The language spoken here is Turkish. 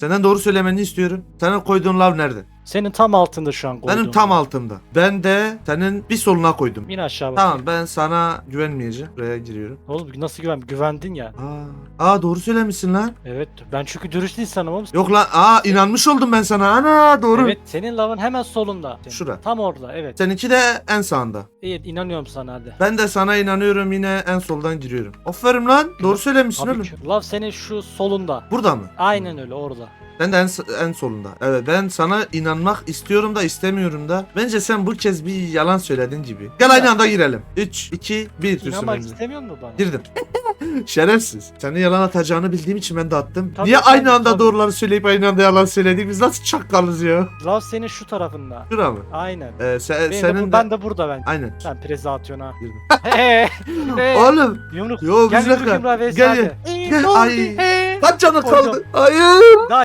Senden doğru söylemeni istiyorum. Senin koyduğun lav nerede? Senin tam altında şu an koyduğum. Benim tam altımda. Ben de senin bir soluna koydum. İn aşağı bak. Tamam ben sana güvenmeyeceğim. Buraya giriyorum. Oğlum nasıl güven? Güvendin ya. Aa, aa doğru söylemişsin lan. Evet. Ben çünkü dürüst insanım oğlum. Yok lan aa inanmış oldum ben sana. Ana doğru. Evet senin lavın hemen solunda. Senin. Şura. Tam orada evet. Seninki de en sağında. İyi inanıyorum sana hadi. Ben de sana inanıyorum yine en soldan giriyorum. Aferin lan. Doğru söylemişsin Tabii oğlum. ki. Lav senin şu solunda. Burada mı? Aynen öyle orada. Ben de en, en solunda. Evet ben sana inanmak istiyorum da istemiyorum da. Bence sen bu kez bir yalan söyledin gibi. Gel aynı anda girelim. 3, 2, 1 İnanmak istemiyor mu bana? Girdim. Şerefsiz. Senin yalan atacağını bildiğim için ben de attım. Tabii, Niye aynı anda tabii. doğruları söyleyip aynı anda yalan söyledik? Biz nasıl çakkalız ya? Lav senin şu tarafında. Şura mı? Aynen. Ee, se- Benim de senin bu- de... ben de burada ben. Aynen. Sen preze atıyorsun ha. Girdim. Hey, hey. Oğlum. Yumruk. Yo Gel yumruk yumruğa Gel gel. Ay. Kaç canı kaldı? Hayır.